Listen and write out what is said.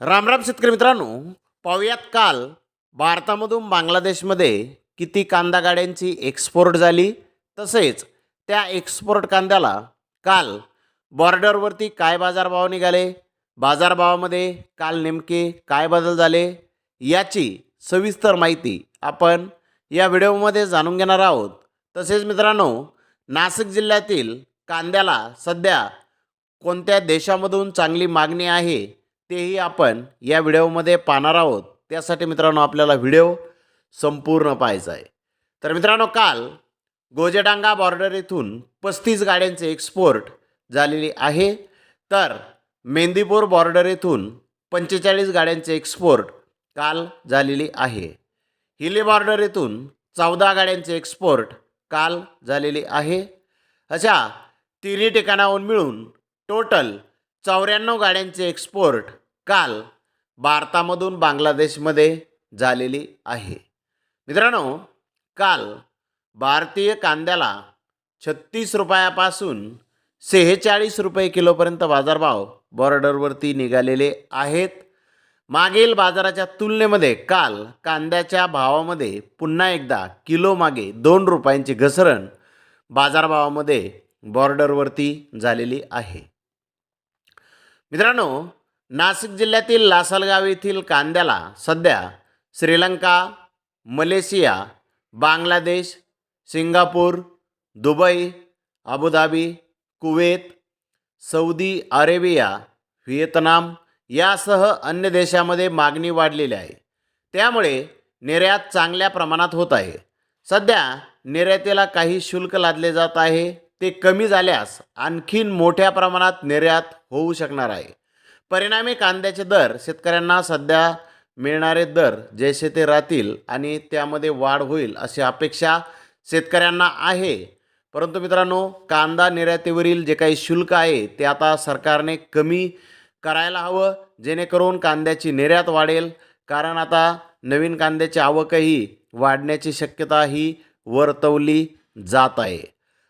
रामराम शेतकरी मित्रांनो पाहूयात काल भारतामधून बांगलादेशमध्ये किती कांदा गाड्यांची एक्सपोर्ट झाली तसेच त्या एक्सपोर्ट कांद्याला काल बॉर्डरवरती काय बाजारभाव निघाले बाजारभावामध्ये काल नेमके काय बदल झाले याची सविस्तर माहिती आपण या व्हिडिओमध्ये जाणून घेणार आहोत. तसेच मित्रांनो नाशिक जिल्ह्यातील कांद्याला सध्या कोणत्या देशामधून चांगली मागणी आहे तेही आपण या व्हिडिओमध्ये पाहणार आहोत. त्यासाठी मित्रांनो आपल्याला व्हिडिओ संपूर्ण पाहायचा आहे. तर मित्रांनो काल गोजेडांगा बॉर्डर येथून पस्तीस गाड्यांचे एक्सपोर्ट झालेली आहे. तर मेंदीपूर बॉर्डर येथून पंचेचाळीस गाड्यांचे एक्सपोर्ट काल झालेली आहे. हिली बॉर्डर येथून चौदा गाड्यांचे एक्सपोर्ट काल झालेली आहे. अशा तिन्ही ठिकाणाहून मिळून टोटल चौऱ्याण्णव गाड्यांचे एक्सपोर्ट काल भारतामधून बांगलादेशमध्ये झालेली आहे. मित्रांनो काल भारतीय कांद्याला छत्तीस रुपयापासून सेहेचाळीस रुपये किलोपर्यंत बाजारभाव बॉर्डरवरती निघालेले आहेत. मागील बाजाराच्या तुलनेमध्ये काल कांद्याच्या भावामध्ये पुन्हा एकदा किलो मागे दोन रुपयांची घसरण बाजारभावामध्ये बॉर्डरवरती झालेली आहे. मित्रांनो नाशिक जिल्ह्यातील लासलगाव येथील कांद्याला सध्या Sri Lanka Malaysia Bangladesh Singapore Dubai Abu Dhabi Kuwait Saudi Arabia Vietnam यासह अन्य देशामध्ये मागणी वाढलेली आहे. त्यामुळे निर्यात चांगल्या प्रमाणात होत आहे. सध्या निर्यातीला काही शुल्क लादले जात आहे. ते कमी झाल्यास आणखीन मोठ्या प्रमाणात निर्यात होऊ शकणार आहे. परिणामी कांद्याचे दर शेतकऱ्यांना सध्या मिळणारे दर जैसे ते राहतील आणि त्यामध्ये वाढ होईल अशी अपेक्षा शेतकऱ्यांना आहे. परंतु मित्रांनो कांदा निर्यातीवरील जे काही शुल्क आहे ते आता सरकारने कमी करायला हवं जेणेकरून कांद्याची निर्यात वाढेल. कारण आता नवीन कांद्याची आवकही वाढण्याची शक्यता ही वर्तवली जात आहे.